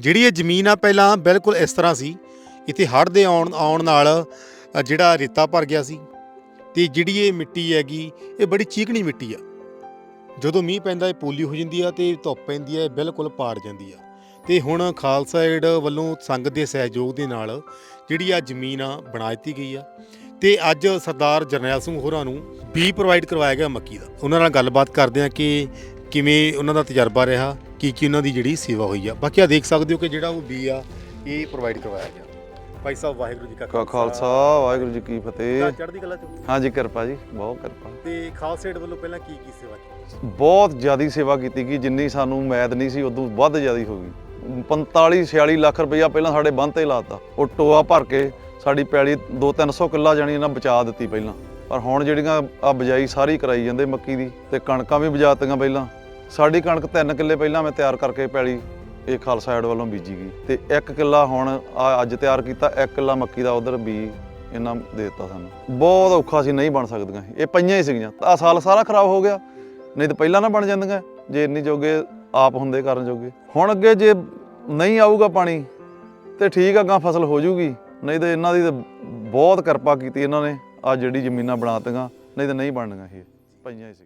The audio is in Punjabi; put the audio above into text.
ਜਿਹੜੀ ਇਹ ਜ਼ਮੀਨ ਆ ਪਹਿਲਾਂ ਬਿਲਕੁਲ ਇਸ ਤਰ੍ਹਾਂ ਸੀ, ਇੱਥੇ ਹੜ੍ਹ ਦੇ ਆਉਣ ਆਉਣ ਨਾਲ ਜਿਹੜਾ ਰੇਤਾ ਭਰ ਗਿਆ ਸੀ ਤੇ ਜਿਹੜੀ ਇਹ ਮਿੱਟੀ ਹੈਗੀ, ਇਹ ਬੜੀ ਚੀਕਣੀ ਮਿੱਟੀ ਆ। ਜਦੋਂ ਮੀਂਹ ਪੈਂਦਾ, ਇਹ ਪੋਲੀ ਹੋ ਜਾਂਦੀ ਆ ਤੇ ਧੁੱਪ ਪੈਂਦੀ ਆ, ਇਹ ਬਿਲਕੁਲ ਪਾੜ ਜਾਂਦੀ ਆ। ਤੇ ਹੁਣ ਖਾਲਸਾ ਏਡ ਵੱਲੋਂ ਸੰਗਤ ਦੇ ਸਹਿਯੋਗ ਦੇ ਨਾਲ ਜਿਹੜੀ ਆ ਜ਼ਮੀਨ ਆ ਬਣਾ ਦਿੱਤੀ ਗਈ ਆ ਤੇ ਅੱਜ ਸਰਦਾਰ ਜਰਨੈਲ ਸਿੰਘ ਹੋਰਾਂ ਨੂੰ ਬੀ ਪ੍ਰੋਵਾਈਡ ਕਰਵਾਇਆ ਗਿਆ ਮੱਕੀ ਦਾ। ਉਹਨਾਂ ਨਾਲ ਗੱਲਬਾਤ ਕਰਦੇ ਆ ਕਿ ਕਿਵੇਂ ਉਹਨਾਂ ਦਾ ਤਜਰਬਾ ਰਿਹਾ ਕੀ ਕੀ ਉਹਨਾਂ ਦੀ ਜਿਹੜੀ ਸੇਵਾ ਹੋਈ ਆ। ਬਾਕੀ ਆ ਦੇਖ ਸਕਦੇ ਹੋ ਕਿ ਜਿਹੜਾ ਉਹ ਬੀ ਆ ਇਹ ਪ੍ਰੋਵਾਈਡ ਕਰਵਾਇਆ ਗਿਆ। ਭਾਈ ਸਾਹਿਬ ਵਾਹਿਗੁਰੂ ਜੀ ਕਾ ਕਾ ਖਾਲਸਾ। ਵਾਹਿਗੁਰੂ ਜੀ ਕੀ ਫਤਿਹ। ਚੜ੍ਹਦੀ ਕਲਾ ਚ ਹਾਂਜੀ ਕਿਰਪਾ ਜੀ ਬਹੁਤ ਕਿਰਪਾ। ਤੇ ਖਾਲਸਾ ਏਡ ਵੱਲੋਂ ਪਹਿਲਾਂ ਕੀ ਕੀ ਸੇਵਾ ਕੀਤੀ? ਬਹੁਤ ਜ਼ਿਆਦੀ ਸੇਵਾ ਕੀਤੀ ਗਈ ਜਿੰਨੀ ਸਾਨੂੰ ਉਮੀਦ ਨਹੀਂ ਸੀ ਉਦੋਂ ਵੱਧ ਜ਼ਿਆਦੀ ਹੋ ਗਈ। 45 46 ਲੱਖ ਰੁਪਈਆ ਪਹਿਲਾਂ ਸਾਡੇ ਬੰਦ ਤੇ ਲਾਤਾ। ਉਹ ਟੋਆ ਭਰ ਕੇ ਸਾਡੀ ਪੈਲੀ 2-300 ਕਿੱਲਾ ਜਾਣੀ ਇਹਨਾਂ ਬਚਾ ਦਿੱਤੀ ਪਹਿਲਾਂ। ਪਰ ਹੁਣ ਜਿਹੜੀਆਂ ਆ ਬਜਾਈ ਸਾਰੀ ਕਰਾਈ ਜਾਂਦੇ ਮੱਕੀ ਦੀ ਤੇ ਕਣਕਾਂ ਵੀ ਬਜਾਤੀਆਂ ਪਹਿਲਾਂ। ਸਾਡੀ ਕਣਕ 3 ਕਿੱਲੇ ਪਹਿਲਾਂ ਮੈਂ ਤਿਆਰ ਕਰਕੇ ਪੈਲੀ ਇਹ ਖਾਲਸਾ ਏਡ ਵੱਲੋਂ ਬੀਜੀ ਗਈ। ਤੇ 1 ਕਿੱਲਾ ਹੁਣ ਆ ਅੱਜ ਤਿਆਰ ਕੀਤਾ 1 ਕਿੱਲਾ ਮੱਕੀ ਦਾ ਉਧਰ ਬੀ ਇਹਨਾਂ ਦੇ ਦਿੱਤਾ ਸਾਨੂੰ। ਬਹੁਤ ਔਖਾ ਸੀ, ਨਹੀਂ ਬਣ ਸਕਦੀਆਂ ਇਹ। ਪਈਆਂ ਹੀ ਸੀਗੀਆਂ। ਆ ਸਾਲ ਸਾਰਾ ਖਰਾਬ ਹੋ ਗਿਆ, ਨਹੀਂ ਤਾਂ ਪਹਿਲਾਂ ਨਾ ਬਣ ਜਾਂਦੀਆਂ, ਜੇ ਇੰਨੀ ਜੋਗੇ ਆਪ ਹੁੰਦੇ ਕਰਨ ਜੋਗੇ। ਹੁਣ ਅੱਗੇ ਜੇ ਨਹੀਂ ਆਊਗਾ ਪਾਣੀ, ਤੇ ਠੀਕ ਆ ਗਾਂ ਫਸਲ ਹੋ ਜੂਗੀ। ਨਹੀਂ ਤਾਂ ਇਹਨਾਂ ਦੀ ਤਾਂ ਬਹੁਤ ਕਿਰਪਾ ਕੀਤੀ ਇਹਨਾਂ ਨੇ, ਆ ਜਿਹੜੀ ਜ਼ਮੀਨਾਂ ਬਣਾਤੀਆਂ, ਨਹੀਂ ਤਾਂ ਨਹੀਂ ਬਣਨੀਆਂ ਇਹ। ਪਈਆਂ ਹੀ ਸੀ